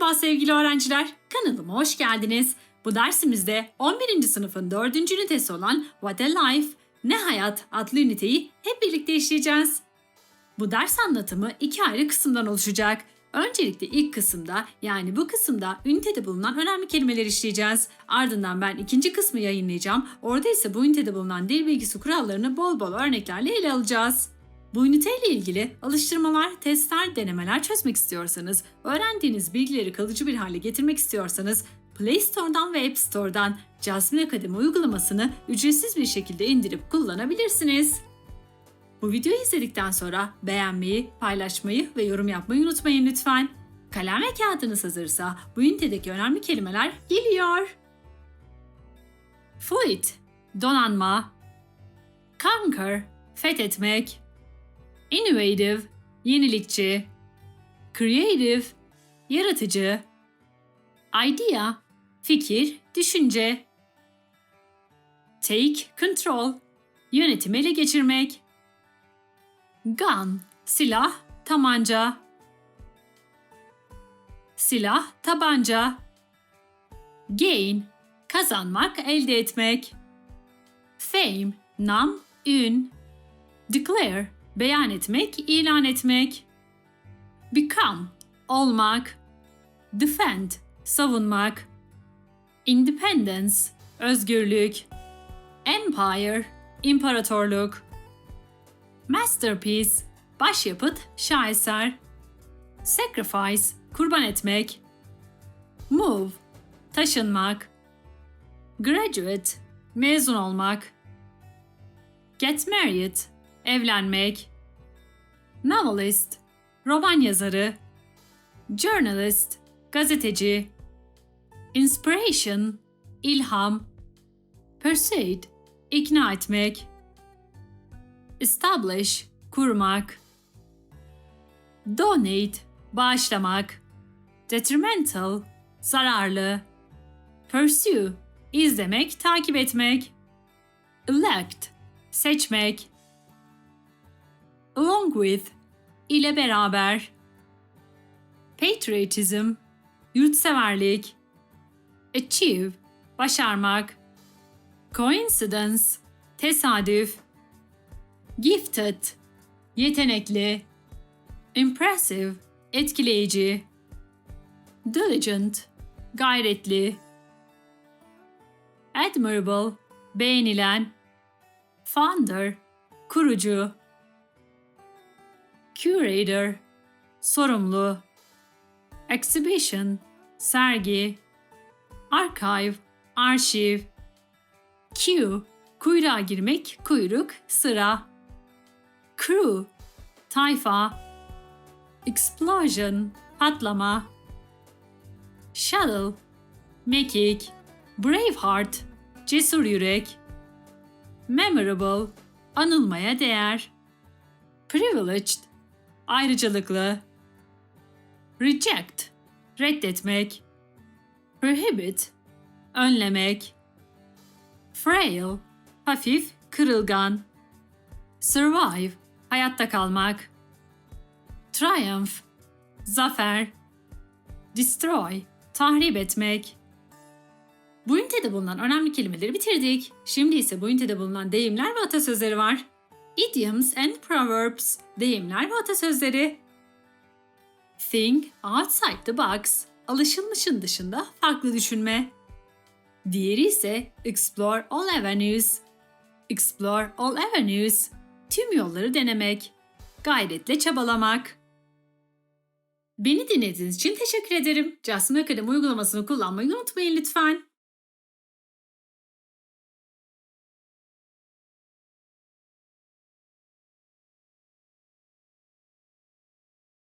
Merhaba sevgili öğrenciler, kanalıma hoş geldiniz. Bu dersimizde 11. sınıfın 4. ünitesi olan What a Life, Ne Hayat adlı üniteyi hep birlikte işleyeceğiz. Bu ders anlatımı iki ayrı kısımdan oluşacak. Öncelikle ilk kısımda yani bu kısımda ünitede bulunan önemli kelimeler işleyeceğiz. Ardından ben ikinci kısmı yayınlayacağım. Orada ise bu ünitede bulunan dil bilgisi kurallarını bol bol örneklerle ele alacağız. Bu üniteyle ilgili alıştırmalar, testler, denemeler çözmek istiyorsanız, öğrendiğiniz bilgileri kalıcı bir hale getirmek istiyorsanız Play Store'dan ve App Store'dan Jasmine Akademi uygulamasını ücretsiz bir şekilde indirip kullanabilirsiniz. Bu videoyu izledikten sonra beğenmeyi, paylaşmayı ve yorum yapmayı unutmayın lütfen. Kalem ve kağıdınız hazırsa bu ünitedeki önemli kelimeler geliyor. Fluid, donanma. Conquer, fethetmek. Innovative, yenilikçi. Creative, yaratıcı. Idea, fikir, düşünce. Take control, yönetimi ele geçirmek. Gun, silah, tabanca. Silah, tabanca. Gain, kazanmak, elde etmek. Fame, nam, ün. Declare, beyan etmek, ilan etmek. Become, olmak. Defend, savunmak. Independence, özgürlük. Empire, imparatorluk. Masterpiece, başyapıt, şaheser. Sacrifice, kurban etmek. Move, taşınmak. Graduate, mezun olmak. Get married, evlenmek. Novelist, roman yazarı. Journalist, gazeteci. Inspiration, ilham. Persuade, ikna etmek. Establish, kurmak. Donate, bağışlamak. Detrimental, zararlı. Pursue, izlemek, takip etmek. Elect, seçmek. Along with, ile beraber. Patriotism, yurtseverlik. Achieve, başarmak. Coincidence, tesadüf. Gifted, yetenekli. Impressive, etkileyici. Diligent, gayretli. Admirable, beğenilen. Founder, kurucu. Curator, sorumlu. Exhibition, sergi. Archive, arşiv. Queue, kuyruğa girmek, kuyruk, sıra. Crew, tayfa. Explosion, patlama. Shuttle, mekik. Braveheart, cesur yürek. Memorable, anılmaya değer. Privileged, ayrıcalıklı. Reject, reddetmek. Prohibit, önlemek. Frail, hafif, kırılgan. Survive, hayatta kalmak. Triumph, zafer. Destroy, tahrip etmek. Bu ünitede bulunan önemli kelimeleri bitirdik. Şimdi ise bu ünitede bulunan deyimler ve atasözleri var. Idioms and proverbs, deyimler ve atasözleri. Think outside the box, alışılmışın dışında farklı düşünme. Diğeri ise explore all avenues. Explore all avenues, tüm yolları denemek, gayretle çabalamak. Beni dinlediğiniz için teşekkür ederim. Jasmine Akademi uygulamasını kullanmayı unutmayın lütfen.